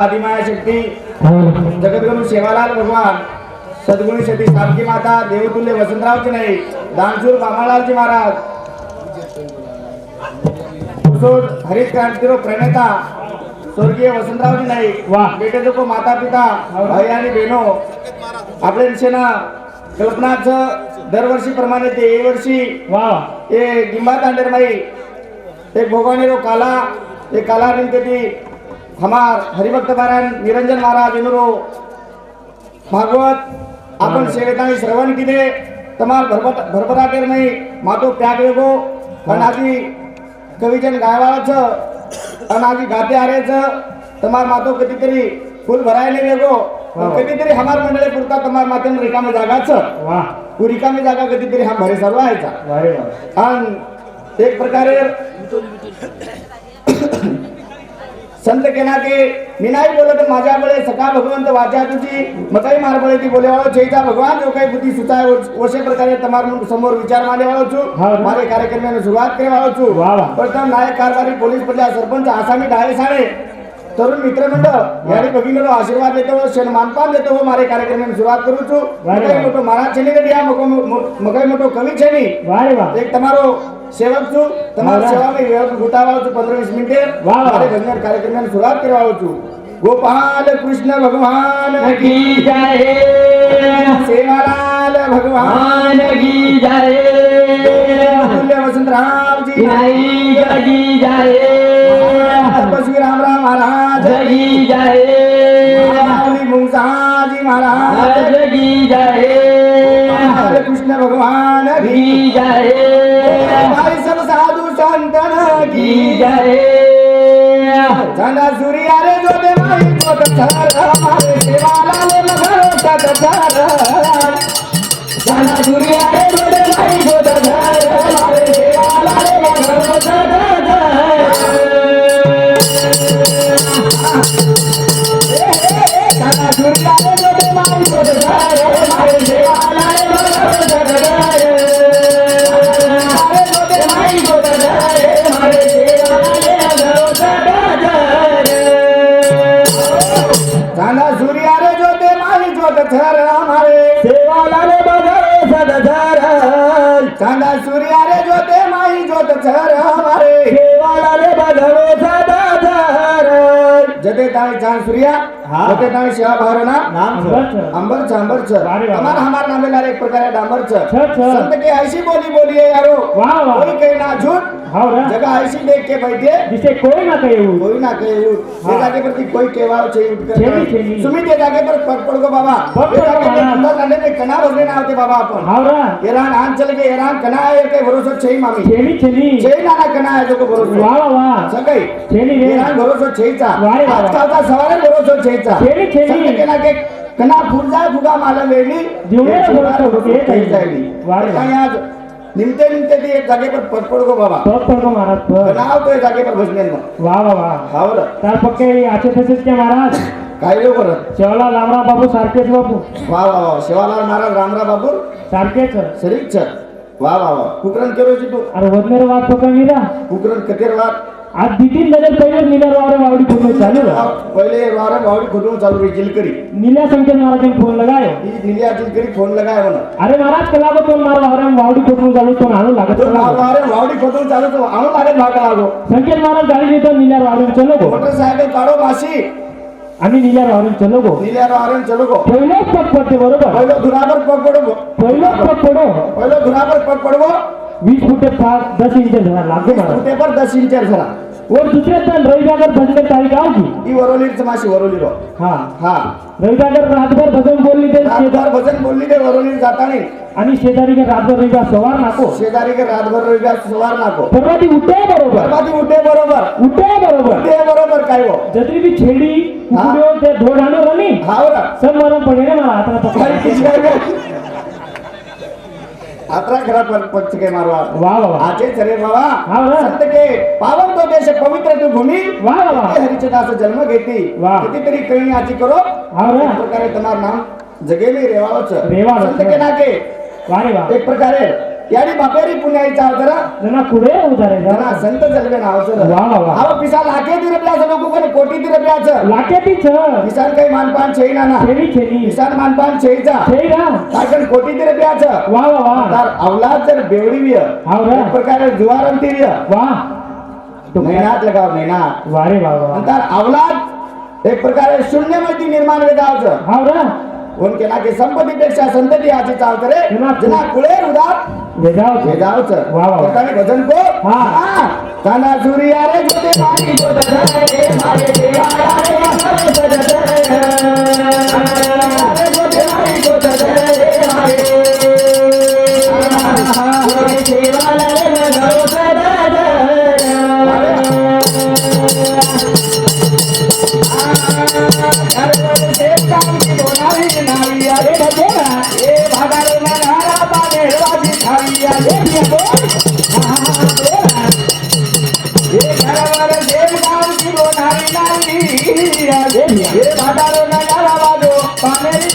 आदिमाया शक्ती जगद्गुरु सेवालाल भगवान सद्गुणी शेती सारखी माता देवतुल्य वसंतरावची नाही दानशूर बामालालजी महाराज. हरित क्रांतीरो प्रणेता स्वर्गीय वसंतरावजी नाईक बेटे तो माता पिता भाई आणि बेनो आपल्या दिशेनं कल्पनाच दरवर्षी प्रमाणे ते हे वर्षी वा ते गिंबा तांडेर माई एक भोगाने रो काला एक काला रिंकती हमार हरिभक्त महाराज निरंजन महाराज इनुरो भागवत आपण सेवेत श्रवण केले तमाल भरभट भरभराटेर नाही मातो त्याग वेगो पण आधी कविजन गायवाळाचं आणि आम्ही गाते हारायचं तुम्हाला मातो कधीतरी फुल भरायला वेगो कधीतरी हमार मंडळी पुरता तुम्हाला मातेन रिकामे जागाच रिकामी जागा कधीतरी हा भरे सर्व व्हायचा आणि एक प्रकारे संत केनाके मी नाही बोलत माझ्याकडे सका भगवंत वाचा तुझी मताई मार बोले ती बोले वाळो जयता भगवान जो काही बुद्धी सुताय ओसे प्रकारे तमार समोर विचार माने वाळो छु मारे कार्यक्रमाने सुरुवात करे वाळो छु प्रथम नायक कारभारी पोलीस पडल्या सरपंच आसामी डाळे साडे તરુણ મિત્ર મંડળ યાની ભગીનો આશીર્વાદ લેતો હું છે માનપાન લેતો હું મારે કાર્યક્રમની શરૂઆત કરું છું. મકાઈ મોટો મહારાજ છે ને આ મકાઈ મોટો કવિ છે ને એક તમારો સેવક છું. તમારી સેવામાં વ્યવસ્થિત ગુટાવા છું પંદર વીસ મિનિટે. મારે ભજન કાર્યક્રમની શરૂઆત કરવા છું. ગોપાલ કૃષ્ણ ભગવાન કી જય. સેવાલાલ ભગવાન કી જય. તુલ્ય વસંતરામજી કી જય. પશુરામ રામ મહારાજ महाराज जगी जय। कृष्ण भगवान की की जय। हमारे सब साधु संतन की की जय। झाला सूर्या रे जो दे माई कोत थर हमारे सेवाला ले मगर सत चांदा सूर्या रे जो दे माई जोत छर हमारे। सेवाला रे बघरे सदधर जते ताळे चांद सूर्या हा. जते ताळे शिवा भावना नाम अंबर छ अंबर छ वारे वाह. हमार हमार नामेला एक प्रकार डांबर. संत के ऐसी बोली बोली है यारो. वाह, वाह. कोई कहे ना झूठ. रे जगह ऐसी देख के बैठे. जिसे कोई ना कहे कोई ना कहे ये हाँ. जाके पर कोई केवाव छेनी. सुमित ये जाके पर पग पड़ गो बाबा. ये पड़ गो जाके पर महाराज. कुंडा कांडे में कना बसले ना होते बाबा अपन. हाव रे एरान आन चल के एरान कना है के भरोसा छे मामी. छेनी छेनी छे नाना कना है जो को भरोसा. वा वा वा. सगळे छेनी निराळ भरोसा छेचा वारे वा. आजकालचा सवारे भरोसा छेचा छेनी, छेनी. संत केला के कना फुलजा फुगा माला वेली जीवने भरोसा होते, काही. जायली वारे. वा. काही आज निमते निमते ते एक जागे पर बाबा. पडको महाराज कना तो जागे पर बसले मग. वा वा वा. हावर तार पक्के आचे तसेच त्या महाराज. काय लो परत? शेवला लामरा बाबू सारखेच बाबू. वा वा वा. शिवालाल महाराज रामराव बाबू? सारखेच. छ वा वा वा. कुकरण केरोची तू? अरे वदनेर वाद पकड निरा कुकरण कतेर वार आज दितीन नजर पहिले निल्या वावर वावडी फोन चालू रा. पहिले वार भावडी खोदून चालू रही जिलकरी. नील्या संकेत महाराज फोन लगायो. ही दिलिया जिलकरी फोन लगाय म्हणा. अरे महाराज कला को तो मार वावर वावडी फोन चालू तो आणू लागत. वारे वावडी खोदून चालू तो आणून लागत भाग लागो संकेत महाराज गाडी घेतो निल्या वावर चलो गो. मोटरसायकल काढो माशी. आम्ही निल्या वावर चलो गो. निल्या वारण चलो गो. पहिलोच पग पडते बरोबर? पहिलो धुरावर पग पडो पहिलोच पग पडो. पहिलो धुरावर पग पडवो वीस फुटे फार दस इंच झाला लागते महाराज. फुटे पर दस इंचर झाला. और भजन आव की ही वरोलीच माशी वरोली रो हा हा रातभर भजन बोलली ते रातभर भजन बोलली ते वरोली जातानी आणि शेजारी के रातभर रविवार सवार नाको शेजारी के रातभर रविवार सवार नाको परवा ती उठे बरोबर बरबादी उठे बरोबर उठे बरोबर उठे बरोबर काय हो जत्री बी छेडी कुकुड्यो ते धोड आणू रमी हावरा सब मरण पडे रे मला पकड काय अठरा खरा पंच के मारवा. वाह वाह आचेच रे बाबा संत के पावन तो देश पवित्र तू भूमी. वाह वाह हरीचे दास जन्म घेती. कितीतरी कळी आची करो. एक प्रकारे तुम्हार नाम जगेली रेवाळच. रेवाळ संत नाके. एक प्रकारे याडी बापेरी पुण्याईचा अवतार जना कुठे उधारे जना संत जलवे नावचं वा, वा, वा. अहो पिसा लाखे ती रुपयाचं लोक कोणी कोटी ती रुपयाचं लाकेतीच किसान काही मानपान छेई ना ना. खेळी खेळी किसान मानपान छेईचा खेळी ना. कारण कोटी ती रुपयाचं वा वा वा. तर अवलाद जर बेवडी विय. एक प्रकारे जुवारंती विय. वा. तो? मेहनत लगाव मेहनत वारे वा वा. नंतर अवलाद एक प्रकारे शून्यमती निर्माण वेदावचं हाव रा. उनके नाके संपत्तीपेक्षा संतती आची चालतं रे. जना- कुळेर उदात. वेदावचं वा, वा. करताना भजन को हा. हा. ताना सूर्या रे गोते मारी ఏ మాటలు నగరవాదు పని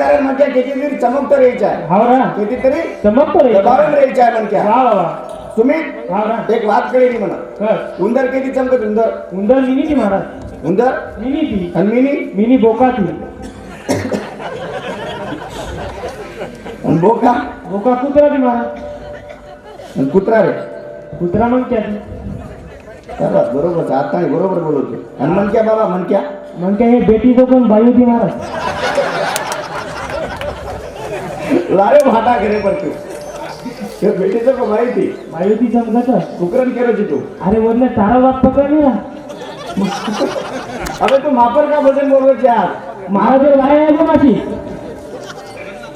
वारे वा. एक प्रकारे म्हणजे कितीतरी चमकतं यायचं आहे हाव रा कितीतरी? चमकतो रे दबावून राहायचं आहे म्हणक्या वा वा वा. तुम्ही एक वाद कळेली म्हणा उंदर किती चमकत उंदर? उंदर आणि मिनी? मिनी बोका आणि कुत्रा ती महाराज. आणि कुत्रा रे. कुत्रा मग क्या ती बरोबर आता बरोबर बोलवतो आणि मनक्या बाबा मनक्या मग काय हे बेटी कोण बाई होती महाराज? लारे भाटा करे पण तू भेटीचं का माहिती? बाई होती चमकत कुकरण केलं तू. अरे वरने तारा वाट पकडली ना. अबे तू मापर का भजन बोलवत यार? महाराज वाय आहे गो माझी.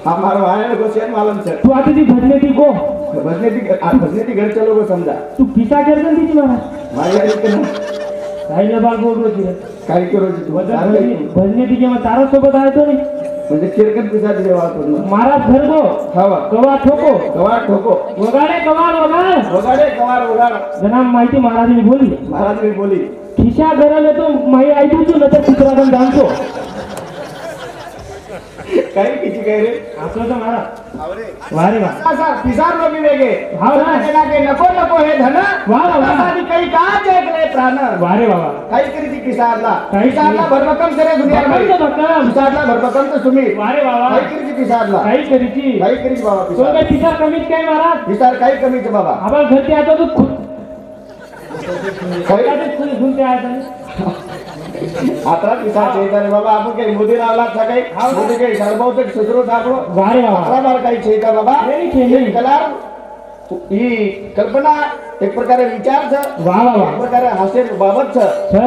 हा मारो आहे गोसेन मालम सर. तू आता ती भजने ती गो. भजने ती भजने ती घरच्या लोक समजा. तू पिसा करतो तिची महाराज? माझ्या ना काही बाल बोल होती रे. काय करू भजने ती केव्हा तारा सोबत आहे तो नाही. म्हणजे किरकत पिसा दिले वाटून महाराज गो हवा कवा ठोको. कवाड ठोको. वगाडे कवाल वगाड. वगाडे कवाड वगाड. जना माहिती महाराजांनी बोलली महाराज मी बोली. खिशा गरल येतो माही ऐकून तू नंतर चित्रातून जाणतो. काही किती काय रे? असं तर महाराज वारे वा असा पिसार लोक वेगे. ना. के नको नको हे धन. वा वा वा काही काच ऐकले प्राण? वारे बाबा. काही करी ती पिसारला. काही पिसारला भरभक्कम करे दुनिया भक्कम भक्कम. पिसारला भरभक्कम तर तुम्ही. वारे बाबा. काही करी ती पिसारला. काही करीची काही करी बाबा तो पिसार. काय पिसा कमीत काय महाराज पिसार काही कमीच बाबा. आम्हाला घरचे आता तू खुद काही? खुद खुलते आहे आता पिसार चेता रे बाबा आपण काही मोदी लावला काही? मोदी काही सरबवत सुसरू बाबा. अकरा बार काही चेता बाबा. नाही केली कलार. ही कल्पना एक प्रकारे विचार छ एक प्रकारे हास्य बाबत छ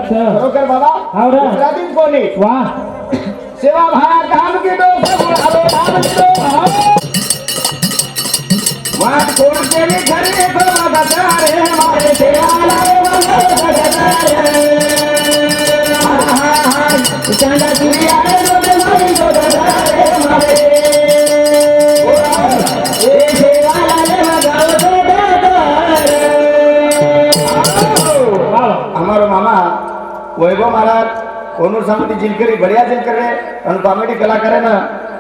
खरोखर बाबा. गुजरातीत कोणी? वा. सेवा भाया काम के दो सब आलो नाम के दो भाव. वाट कोण केली घरी तो माझा रे मारे सेवा लावे मला हा અમારો મામા વૈભવ મહારાજ કોનુર સામેથી જીલ કરી બઢિયા જીલ કરે અને કોમેડી કલાકારોને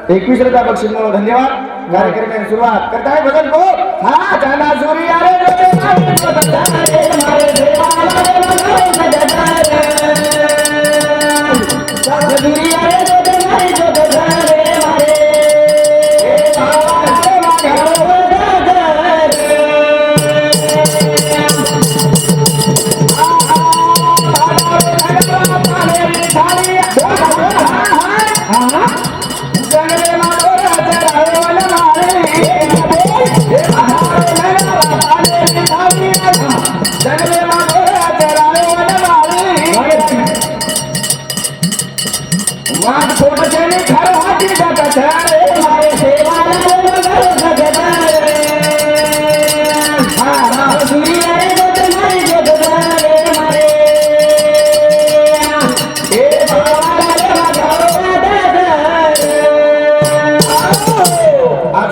એકવીસ રૂપિયા બક્ષિસનો ધન્યવાદ કાર્યક્રમની શરૂઆત કરતા હે ભજન કો હા ચાંદા સુરી આરે મારે દેવા મારે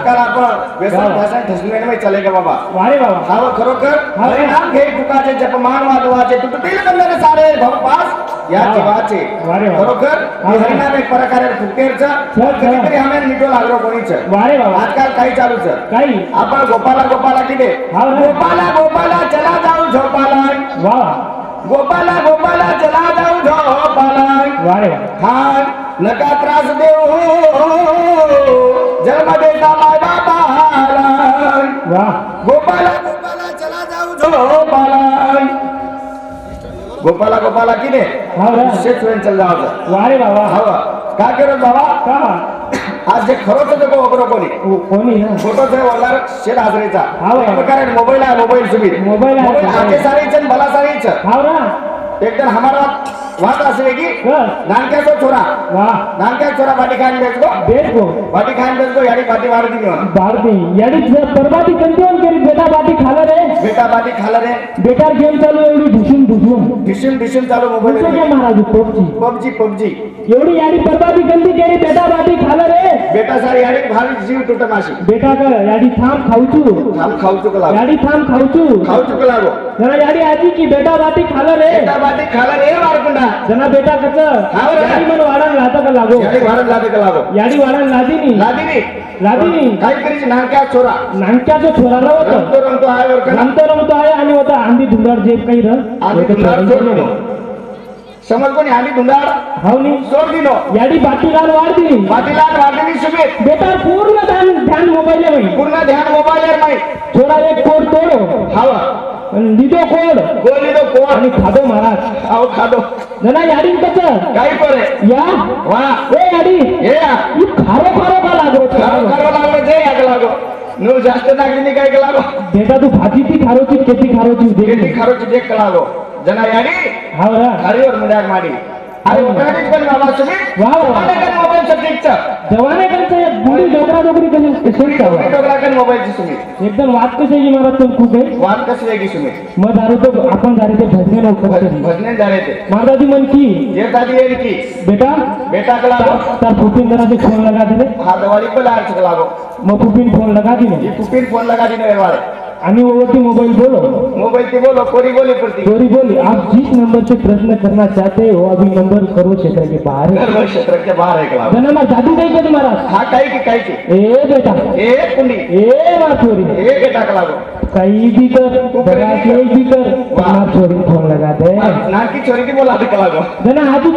आजकाल आपण व्यसन भाषा ठसण्याने नाही चले का बाबा? वारे बाबा. हा खरोखर हरिनाम घे तुकाचे जपमान वादवाचे तुटतील बंधन सारे भवपास या जीवाचे. खरोखर हरिनाम एक प्रकारे फुकेरचा कधीतरी हमें निटो लागलो कोणीच. वारे बाबा. आजकाल काही चालूच. काही. आपण गोपाला गोपाला किती? गोपाला गोपाला चला जाऊ झोपाला. वा गोपाला गोपाला चला जाऊ झोपाला. वारे हा नका त्रास देऊ. जन्म देता माय बाबाला वा गोपाला गोपाला चला जाऊ झोपाला गोपाला गोपाला किने? हा रे शेत वेळ चल जावं वारे बाबा. हवा का करत बाबा? का? आज जे खरोच होतं को वगैरे कोणी? कोणी फोटोच वल्लार शेत हाजरीचा हा प्रकारे मोबाईल आहे मोबाईल सुविध मोबाईल मोबाईल. आगे सारीच भला सारीच हा ना एकदम हमारा वाद असे की नानक्याचा छोरा वा नानक्या छोरा बाटी खायला बेट को बाटी खायला बेचगो याडी वाढ दिली म्हणून भारती याडी बरबादी कंटिन्यू केली बेटा बाटी खाला रे बेटा बाटी खाला रे बेकार गेम चालू एवढी भुसून भुसून भिशीम भिशीम चालू मोबाईल महाराज पबजी पबजी पबजी एवढी याडी बरबादी गंदी केली बेटा बाटी खाला रे बेटा सारी याडी भारी जीव तुट माशी बेटा का याडी थांब खाऊचू खाऊ चुक लागो याडी थांब खाऊचू खाऊ चुक लागो जरा याडी आजी की बेटा बाटी खाला रे बेटा बाटी खाला रे मारकुंडा जना बेटा कच. याडी मन वाढायला लाता का लागो? याडी भारत लादे का लागो? याडी लादी नी लादी नी लादी नी काय करीची नानक्या छोरा नानक्याचं छोराला होतं. रमतो रमतो आहे रमतो रमतो आहे आणि होता. आंधी धुंदार जे काही र धुंडाळ सोड समज कोणी आम्ही धुंडाळ हाव नी सोड दिलो. याडी बाटीलाल वाढ दिली बाटीला वाढलेली सुमित बेटा पूर्ण ध्यान ध्यान मोबाईल आहे पूर्ण ध्यान मोबाईल नाही. थोडा एक कोड तोडो. हवा. लिदो कोड. बोली तो कोण आणि खादो महाराज. आहो खादो. जरा याडी कच काही करे या? वा. ए याडी हे या. ही खारो खारो का लागो? खारो खारो लागलो जे याक लागो. नु जास्त नागरिनी काय लागो? बेटा तू भाजीची खारोची खेती खारोची देखी खारोची देख लागो. रा उकळणीच पण बाबा तुम्ही वा, वा. मोबाईल मोबाईल सब्जेक्टचं जवाने डोकराकन मोबाईलची सुमी एकदम वाद कशी आहे महाराज तुम खूप आहे वाद कशी वेगळी सुमी मग दारू तो आपण दारू ते भजने लवकर भजने झाले ते मन की ये दादी येईल की बेटा बेटा का लागो तार फुपिन जरा फोन लगा दे रे. हा दवाली पण लाल लागो मग फुपिन फोन लगा दी ये पुपिन फोन लगा दी वाले आणि ओवरती मोबाइल बोलो. मोबाइल ते बोलो कोरी बोली पड़ती गोरी बोली? आप जिस नंबर से प्रश्न करना चाहते हो अभी नंबर करो क्षेत्र के बाहर है क्षेत्र के बाहर है जना मार दादी काही हा काही की काही की ए बेटा. एक कुंडी ए मार छोरी एक बेटा का लागो? काही भी कर कोई भी कर मार छोरी ಅದೇ. ನಾಲ್ಕಿ ಚೊರಿಗೆ ಬೋಲ ಅದಕ್ಕೆ ಕಲಾಗ ಜನ ಅದು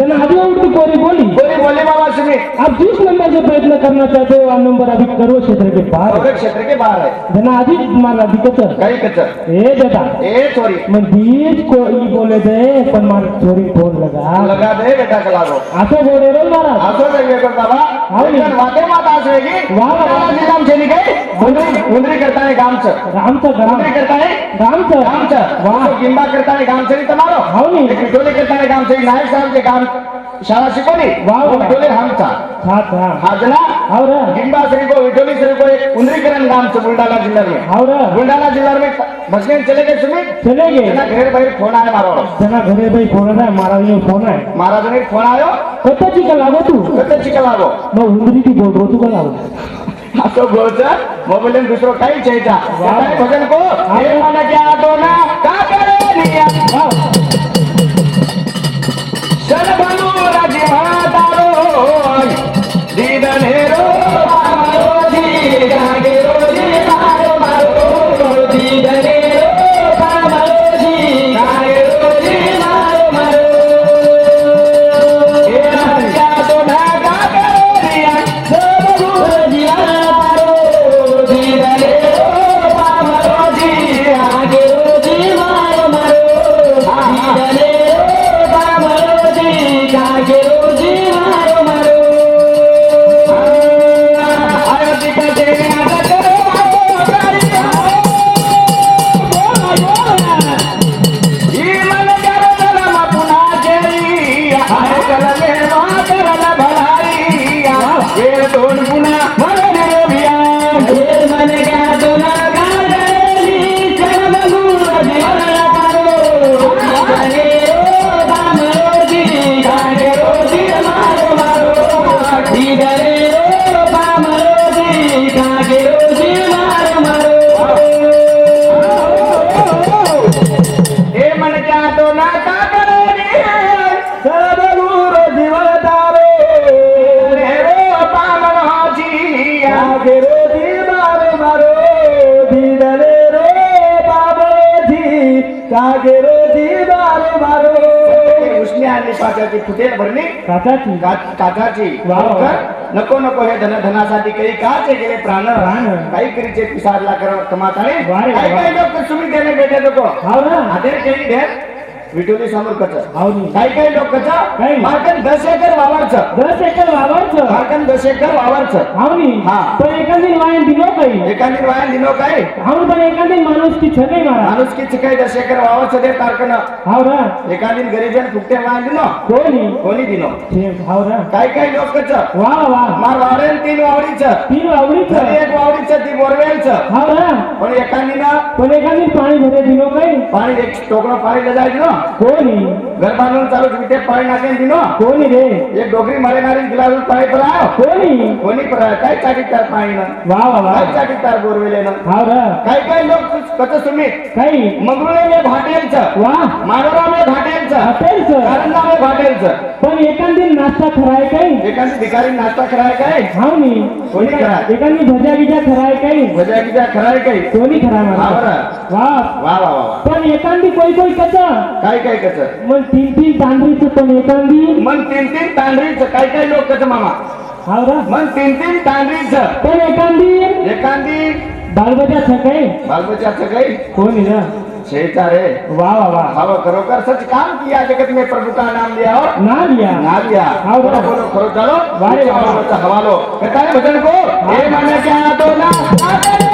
ಜನ ಅದು उठो कोरी बोली कोरी बोली बाबा सुने आप जिस नंबर से प्रयत्न करना चाहते हो वह नंबर अभी करो क्षेत्र के बाहर क्षेत्र के बाहर है जना आधी माना अभी कचर कई कचर ए बेटा ए सॉरी मैं बीज को ई बोले दे पर मार चोरी बोल लगा लगा दे बेटा कला दो आसो बोले रे मारा आसो रे ये करता बा हाँ लेकिन वाते बात आस रहेगी वाह वाह जी नाम चली गई मुंदरी मुंदरी करता है गाम से राम से गाम करता है से से वाह करता है हाव नी. एक विठोली करताने गामचं नायक साहेब जे गाम शाळा शिकवली वा, वा. विठोली हमचा हात हा. हा जना? हाव रे. गिंबा श्री को विठोली श्री को एक उंदरीकरण गामचं बुलढाणा में हाव रे. बुलढाणा जिल्हा में भजने चले गए सुमित? चले गे त्यांना घेर बाहेर फोन आहे मारो जना घरे बाई फोन आहे महाराज फोन आहे. महाराजांनी फोन आयो? कत्ताची का लागो तू? कसं शिकलागो मग उंदरी ती बोल रो तू का लागो? असं बोलचं मोबाईल दुसरं काही चेचा भजन को? हे. क्या तो ना का? दीन काचाची का- काचाची वा, वा. कर नको नको हे धन धनासाठी काही काचे गेले प्राण प्राण. काही करीचे पिसाडला कर कमाताने वा रे, काही. काही लोक तुम्ही देणे भेटे नको हाव ना आधे विठोली समोर कच नी काही काही लोक कच काही. मार्कन दस एकर वावरचं. दस एकर वावरचं? मार्कन दस एकर वावरचं. हाव नी हा. पण एखादी वायन दिलो काही? एखादी वाया दिनो काय? हाव पण एखादी माणूस की छके मारा माणूस की चिकाई दस एकर वावरचं दे तारकन. हाव ना. एखादी गरीबन फुकटे वाया दिनो कोणी? कोणी दिनो छे, हाव ना. काही काही लोक कच वा वा. मार वावरेल तीन वावडीचं. तीन वावडीच? घरी एक वावडीचं ती बोरवेलचं. हाव ना. पण एखादीनं पण एखादी पाणी भरे दिलो काही? पाणी एक टोकरं पाणी जायचं ना कोणी? घर बांधून चालू विटे पाणी नाकेन दिनो कोणी रे? एक डोकरी मारेनारी गिलास पाणी पराव कोणी? कोणी पराव काय चाकी तार पाणी ना वा वा वा. काय चाकी तार बोरवेले ना हाव ना काही काही लोक कच तुम्ही काही? मंगरुळे मे भाटेलचं वा. मानोरा मे भाटेलचं हॉटेलचं कारंजा मे भाटेलचं पण एखादी नाश्ता खराय काही एखादी भिकारी नाश्ता कराय काय? हाव नी कोणी कराय? एखादी भजा बिजा खराय काही भजा गिजा कराय काय? कोणी खरा हा मला. वा. वा वा वा पण एखादी कोई कोई कच काय काय कच मग तीन तीन तांदळीचं पण एखादी मन तीन तीन तांदळीचं काय काय लोक कच मामा? ना मन तीन तीन तांदळीचं. पण एखादी एखादी बालबजा छकाय बालबच्चाचं काही कोणी ना? शेचा रे वा वा वा। हवं खरोखर सच काम किया जगत में प्रभु का नाम लिया और ना लिया। ना लिया। हाँ, बोलो। बोलो खरो चलो। वाह। चलो, बच्चा हवालो। कहता है भजन को हे। मन क्या तो ना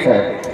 Okay.